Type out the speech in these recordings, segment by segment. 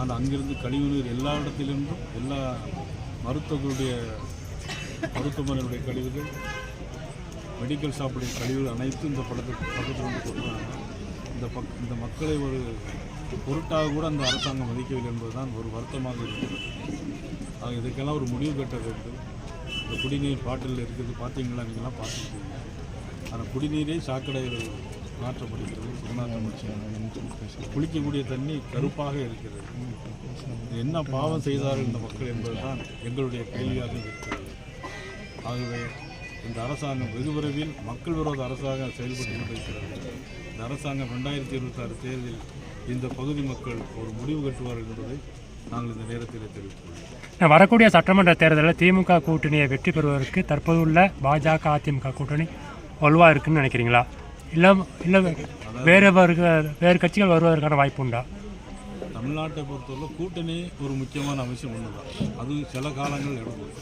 ஆனால் அங்கிருந்து கழிவுநீர் எல்லா இடத்திலிருந்தும் எல்லா மருத்துவர்களுடைய மருத்துவமனையுடைய கழிவுகள் மெடிக்கல் ஷாப்புடைய கழிவுகள் அனைத்தும் இந்த படத்துக்கு பக்கத்தில் வந்து கொடுக்குறாங்க. இந்த பக் இந்த மக்களை ஒரு பொருட்டாக கூட அந்த அரசாங்கம் மதிக்கவில்லை என்பதுதான் ஒரு வருத்தமாக இருக்கிறது. ஆக இதுக்கெல்லாம் ஒரு முடிவு கட்ட வேண்டும். இந்த குடிநீர் பாட்டில் இருக்குது பார்த்தீங்களா? நீங்களாம் பார்த்துருக்கீங்க. ஆனால் குடிநீரே சாக்கடையில் மாற்றப்படுகிறது சுண்ணாற்றப்படுகிறது குளிக்கக்கூடிய தண்ணி கருப்பாக இருக்கிறது. என்ன பாவம் செய்தார்கள் இந்த மக்கள் என்பதுதான் எங்களுடைய கேள்வியாக இருக்கிறது. ஆகவே இந்த அரசாங்கம் வெகு விரைவில் மக்கள் விரோத அரசாங்கம் செயல்பட்டு கொண்டிருக்கிறது. இந்த அரசாங்கம் ரெண்டாயிரத்தி இருபத்தாறு தேர்தலில் இந்த பகுதி மக்கள் ஒரு முடிவு கட்டுவார்கள் என்பதை நாங்கள் இந்த நேரத்தில் தெரிவித்துள்ளோம் வரக்கூடிய சட்டமன்ற தேர்தலில் திமுக கூட்டணியை வெற்றி பெறுவதற்கு தற்போது உள்ள பாஜக அதிமுக கூட்டணி வலுவாக இருக்குன்னு நினைக்கிறீங்களா? இல்லை இல்லை வேறு வேறு கட்சிகள் வருவதற்கான வாய்ப்பு உண்டா தமிழ்நாட்டை பொறுத்தவரை கூட்டணி ஒரு முக்கியமான அவசியம் ஒன்று தான் அது சில காலங்கள் எடுக்கும்.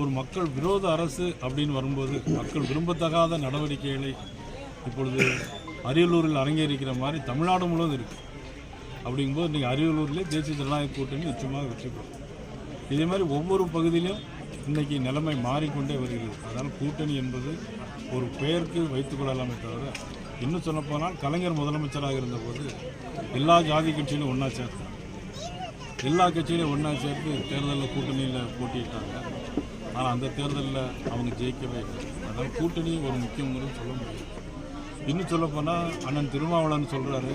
ஒரு மக்கள் விரோத அரசு அப்படின்னு வரும்போது மக்கள் விரும்பத்தகாத நடவடிக்கைகளை இப்பொழுது அரியலூரில் அரங்கேறிக்கிற மாதிரி தமிழ்நாடு முழுவதும் இருக்குது அப்படிங்கும்போது இன்றைக்கி அரியலூர்லேயே தேசிய ஜனநாயக கூட்டணி நிச்சயமாக வெற்றி பெறும். இதே மாதிரி ஒவ்வொரு பகுதியிலும் இன்றைக்கி நிலைமை மாறிக்கொண்டே வருகிறது. அதனால் கூட்டணி என்பது ஒரு பெயருக்கு வைத்துக் கொள்ளலாமே தவிர இன்னும் சொல்லப்போனால் கலைஞர் முதலமைச்சராக இருந்தபோது எல்லா ஜாதி கட்சியிலும் ஒன்றா சேர்த்தாங்க எல்லா கட்சியிலையும் ஒன்றா சேர்த்து தேர்தலில் கூட்டணியில் போட்டியிட்டாங்க. ஆனால் அந்த தேர்தலில் அவங்க ஜெயிக்கவே இல்லை. அதனால் கூட்டணி ஒரு முக்கியங்கிறது சொல்ல முடியாது. இன்னும் சொல்லப்போனால் அண்ணன் திருமாவளவன் சொல்கிறாரு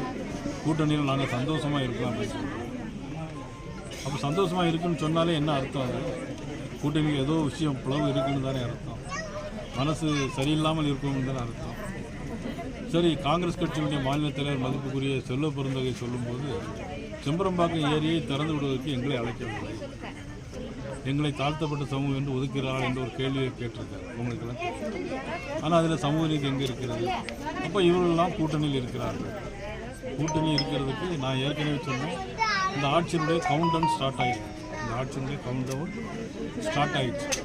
கூட்டணியில் நாங்கள் சந்தோஷமாக இருக்கோம் அப்படின்னு சொல்கிறோம் அப்போ சந்தோஷமாக இருக்குன்னு சொன்னாலே என்ன அர்த்தம் அது? கூட்டணியில் ஏதோ விஷயம் பிளவு இருக்குன்னு தானே அர்த்தம். மனசு சரியில்லாமல் இருக்கும் தானே அர்த்தம். சரி காங்கிரஸ் கட்சியினுடைய மாநில தலைவர் மதிப்புக்குரிய செல்வ பெருந்தகை சொல்லும்போது செம்பரம்பாக்கம் ஏரியை திறந்து விடுவதற்கு எங்களை அழைக்கவில்லை. எங்களை தாழ்த்தப்பட்ட சமூகம் என்று ஒதுக்கிறார்கள் என்று ஒரு கேள்வியை கேட்டிருக்காரு உங்களுக்கெல்லாம் ஆனால் அதில் சமூக நீதி எங்கே இருக்கிறது? அப்போ இவர்களெல்லாம் கூட்டணியில் இருக்கிறார்கள். கூட்டணி இருக்கிறதுக்கு நான் ஏற்கனவே சொன்னேன் இந்த ஆட்சியினுடைய கவுண்ட் டவுன் ஸ்டார்ட் ஆகிடுச்சு இந்த ஆட்சியினுடைய கவுண்ட் டவுன் ஸ்டார்ட் ஆயிடுச்சு.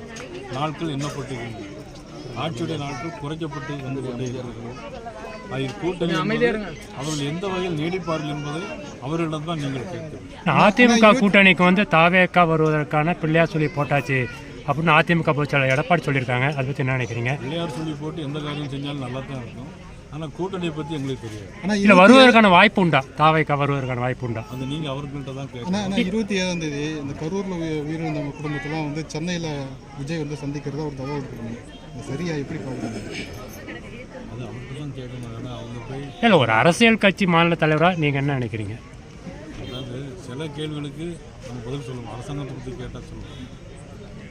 நாட்கள் எண்ணப்பட்டிருக்கின்றன. ஆட்சியுடைய நாட்கள் குறைக்கப்பட்டு வந்து கொண்டே இருக்கிறது. அது கூட்டணி அவர்கள் எந்த வகையில் நீடிப்பார்கள் என்பதை அவர்களிடம் தான் நீங்கள் கேட்க அதிமுக கூட்டணிக்கு வந்து தாவேக்கா வருவதற்கான பிள்ளையார் சொல்லி போட்டாச்சு அப்படின்னு அதிமுக பொதுச்செயலாளர் எடப்பாடி சொல்லியிருக்காங்க. அதை பற்றி என்ன நினைக்கிறீங்க? பிள்ளையார் சொல்லி போட்டு எந்த காரியம் செஞ்சாலும் நல்லா தான் இருக்கும். ஆனால் கூட்டணியை பற்றி எங்களுக்கு தெரியாது. ஆனால் இல்லை வருவதற்கான வாய்ப்பு உண்டா? தாவேக்கா வருவதற்கான வாய்ப்பு உண்டா? அது நீங்கள் அவர்கள்ட்ட தான் கேட்கணும். ஆனால் இருபத்தி ஏழாம் தேதி இந்த கரூரில் உயிர் உயிரிழந்தவங்க குடும்பத்தெல்லாம் வந்து சென்னையில் விஜய் வந்து சந்திக்கிறதா ஒரு தகவல் சரியா எப்படி இல்லை ஒரு அரசியல் கட்சி மாநில தலைவராக நீங்கள் என்ன நினைக்கிறீங்க? அதாவது சில கேள்விகளுக்கு நம்ம பதில் சொல்லணும் அரசாங்கத்தை பற்றி கேட்டால் சொல்லணும்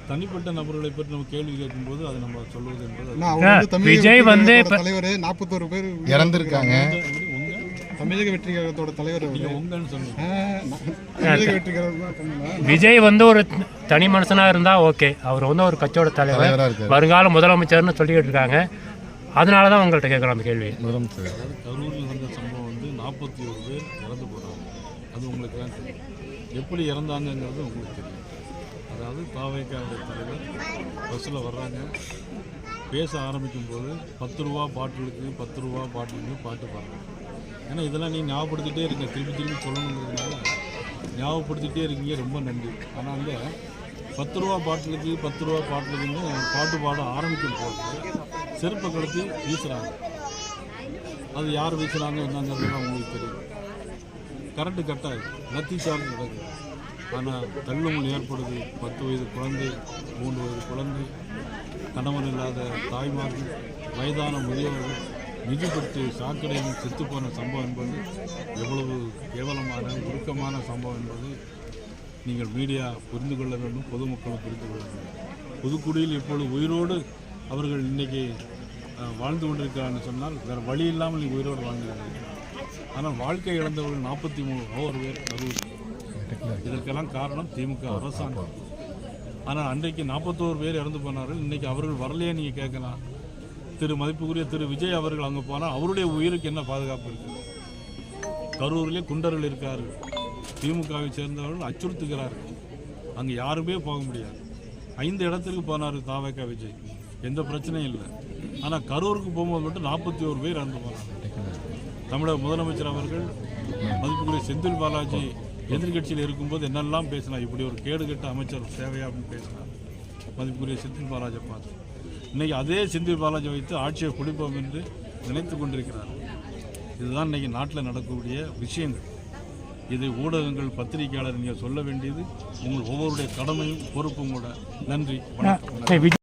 தனிப்பட்ட நபர்களை பற்றி நம்ம கேள்வி கேட்கும்போது அதை நம்ம சொல்வது என்பது விஜய் வந்து தலைவர் நாற்பத்தோரு பேர் இறந்திருக்காங்க. தமிழக வெற்றி கழகத்தோட தலைவர் தமிழக வெற்றி கழகம். விஜய் வந்து ஒரு தனி மனுஷனாக இருந்தால் ஓகே. அவர் வந்து ஒரு கட்சியோட தலைவர். வருங்கால முதலமைச்சர்னு சொல்லிக்கிட்டு இருக்காங்க. அதனால தான் உங்கள்கிட்ட கேட்குறோம் அந்த கேள்வி. முதலமைச்சர். கரூரில் நடந்த சம்பவம் வந்து நாற்பத்தி ஒரு பேர் இறந்து போனாங்க அது உங்களுக்கு தான் தெரியும். எப்படி இறந்தாங்கங்கிறது உங்களுக்கு தெரியும். அதாவது தாவைக்காவுடைய தலைவர் பஸ்ஸில் வர்றாங்க. பேச ஆரம்பிக்கும் போது பத்து ரூபா பாட்டிலுக்கு பத்து ரூபா பாட்டிலுக்கு பாட்டு பாடுறாங்க. ஏன்னா இதெல்லாம் நீ ஞாபகப்படுத்திகிட்டே இருங்க திருப்பி திருப்பி சொல்லணுங்கிறதுனால ஞாபகப்படுத்திகிட்டே இருக்கீங்க ரொம்ப நன்றி. ஆனால் அங்கே பத்து ரூபா பாட்டிலுக்கு பத்து ரூபா பாட்டிலுக்குன்னு பாட்டு பாட ஆரம்பிக்கும் போது செருப்பை கழுத்தி வீசுகிறாங்க அது யார் வீசுகிறாங்க என்னங்கிறதுலாம் உங்களுக்கு தெரியும். கரண்ட்டு கட்டாது லத்தி சார்ஜ் நடக்குது. ஆனால் தள்ளுமுள் ஏற்படுது. பத்து வயது குழந்தை மூன்று வயது குழந்தை கணவன் இல்லாத தாய்மார்கள் வயதான முதியவர்கள் மிதிப்பட்டு சாக்கடையில் செத்துப்போன சம்பவம் என்பது எவ்வளவு கேவலமான உருக்கமான சம்பவம் என்பது நீங்கள் மீடியா புரிந்து கொள்ள வேண்டும் பொதுமக்களும் புரிந்து கொள்ள வேண்டும். புதுக்குடியில் இப்பொழுது உயிரோடு அவர்கள் இன்றைக்கி வாழ்ந்து கொண்டிருக்கிறான்னு சொன்னால் வேறு வழி இல்லாமல் நீங்கள் உயிரோடு வாழ்ந்துகிறார்கள் ஆனால் வாழ்க்கை இழந்தவர்கள் நாற்பத்தி மூணு ஓவர் பேர் கரூர் இதற்கெல்லாம் காரணம் திமுக அரசாங்கம். ஆனால் அன்றைக்கு நாற்பத்தோரு பேர் இறந்து போனார்கள். இன்றைக்கி அவர்கள் வரலையே நீங்கள் கேட்கலாம். திரு மதிப்புக்குரிய திரு விஜய் அவர்கள் அங்கே போனால் அவருடைய உயிருக்கு என்ன பாதுகாப்பு இருக்குது கரூரிலே குண்டர்கள் இருக்கார்கள் திமுகவை சேர்ந்தவர்கள் அச்சுறுத்துகிறார்கள். அங்கே யாருமே போக முடியாது. ஐந்து இடத்திற்கு போனார் தாவக விஜய். எந்த பிரச்சனையும் இல்லை. ஆனால் கரூருக்கு போகும்போது மட்டும் நாற்பத்தி ஒரு பேர் இறந்து போனாங்க. தமிழக முதலமைச்சர் அவர்கள் மதிப்புக்குரிய செந்தில் பாலாஜி எதிர்க்கட்சியில் இருக்கும்போது என்னெல்லாம் பேசினார்? இப்படி ஒரு கேடு கெட்ட அமைச்சர் சேவையா அப்படின்னு பேசினார். மதிப்புக்குரிய செந்தில் பாலாஜை பார்த்து. இன்னைக்கு அதே செந்தில் பாலாஜி வைத்து ஆட்சியை பிடிப்போம் என்று நினைத்து கொண்டிருக்கிறார் இதுதான் இன்னைக்கு நாட்டில் நடக்கக்கூடிய விஷயங்கள். இதை ஊடகங்கள் பத்திரிகையாளர் நீங்கள் சொல்ல வேண்டியது. உங்கள் ஒவ்வொருடைய கடமையும் பொறுப்பும் கூட. நன்றி வணக்கம்.